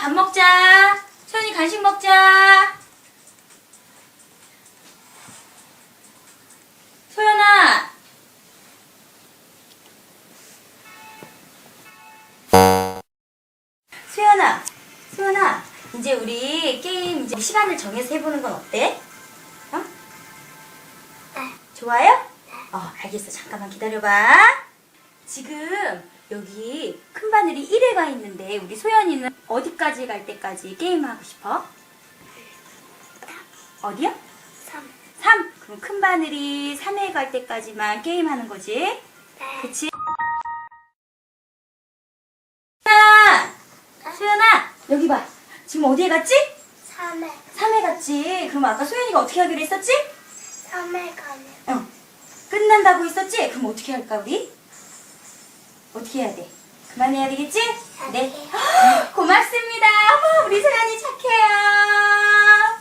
밥 먹자. 소연이 간식 먹자. 소연아. 소연아, 소연아, 이제 우리 게임 이제 시간을 정해서 해보는 건 어때? 어? 네. 좋아요? 어, 알겠어. 잠깐만 기다려봐. 지금 여기 큰 바늘이 1회 가 있는데 우리 소연이는 어디까지 갈 때까지 게임하고 싶어? 어디요? 3. 3. 그럼 큰 바늘이 3회 갈 때까지만 게임하는 거지? 네. 그치? 소연아! 소연아! 여기 봐. 지금 어디에 갔지? 3회. 3회 갔지. 그럼 아까 소연이가 어떻게 하기로 했었지? 3회 가면. 어. 끝난다고 했었지? 그럼 어떻게 할까, 우리? 어떻게 해야 돼? 그만해야 되겠지? 네. 헉, 고맙습니다. 어머, 우리 소연이 착해요.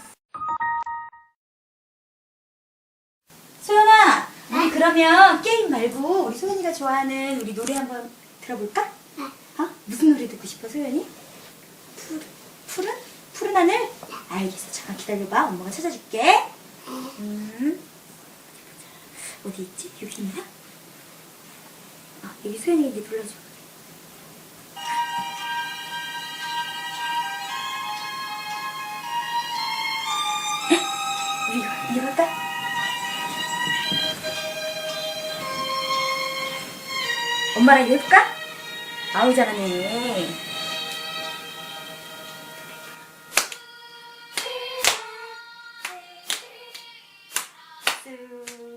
소연아, 우리 그러면 게임 말고 우리 소연이가 좋아하는 우리 노래 한번 들어볼까? 네. 어? 무슨 노래 듣고 싶어, 소연이? 푸, 푸른? 푸른 하늘? 알겠어. 잠깐 기다려봐. 엄마가 찾아줄게. 음. 어디 있지? 여기 있나? 여기 수현이 니 불러줘. 우리 이거 할까? 엄마랑 이거 해볼까? 아우 잘하네. 쑥.